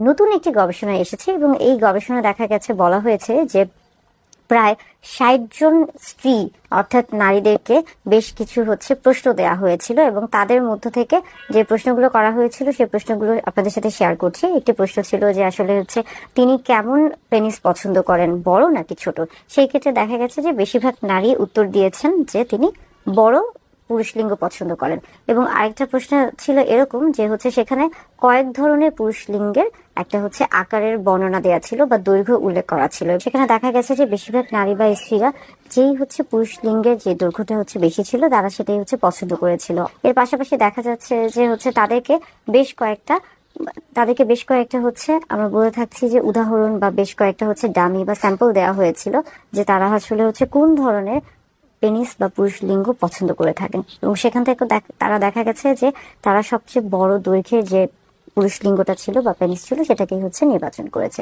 নতুন একটি গবেষণা এসেছে এবং এই গবেষণা দেখা গেছে, বলা হয়েছে যে প্রায় ষাট জন স্ত্রী, অর্থাৎ নারীদেরকে বেশ কিছু হচ্ছে প্রশ্ন দেওয়া হয়েছিল এবং তাদের মধ্য থেকে যে প্রশ্নগুলো করা হয়েছিল সেই প্রশ্নগুলো আপনাদের সাথে শেয়ার করছি। একটি প্রশ্ন ছিল যে আসলে হচ্ছে তিনি কেমন পেনিস পছন্দ করেন, বড় নাকি ছোট? সেই ক্ষেত্রে দেখা গেছে যে বেশিরভাগ নারী উত্তর দিয়েছেন যে তিনি বড় পুরুষ লিঙ্গ পছন্দ করেন। এবং আরেকটা প্রশ্ন ছিল এরকম যে হচ্ছে সেখানে কয়েক ধরনের পুরুষ লিঙ্গের একটা হচ্ছে আকারের বর্ণনা দেওয়া ছিল বা দৈর্ঘ্য উল্লেখ করা ছিল। সেখানে দেখা গেছে যে বেশিরভাগ নারী বা স্ত্রীরা যেই হচ্ছে পুরুষ লিঙ্গের যে দৈর্ঘ্যটা হচ্ছে বেশি ছিল, তারা সেটাই হচ্ছে পছন্দ করেছিল। এর পাশাপাশি দেখা যাচ্ছে যে হচ্ছে তাদেরকে বেশ কয়েকটা, তাদেরকে বেশ কয়েকটা হচ্ছে আমরা বলে থাকছি যে উদাহরণ বা বেশ কয়েকটা হচ্ছে ডামি বা স্যাম্পল দেওয়া হয়েছিল যে তারা আসলে হচ্ছে কোন ধরনের পেনিস বা পুরুষ লিঙ্গ পছন্দ করে থাকেন। এবং সেখান থেকে তারা দেখা গেছে যে তারা সবচেয়ে বড় দৈর্ঘ্যের যে পুরুষ লিঙ্গটা ছিল বা পেনিস ছিল, সেটাকেই হচ্ছে নির্বাচন করেছে।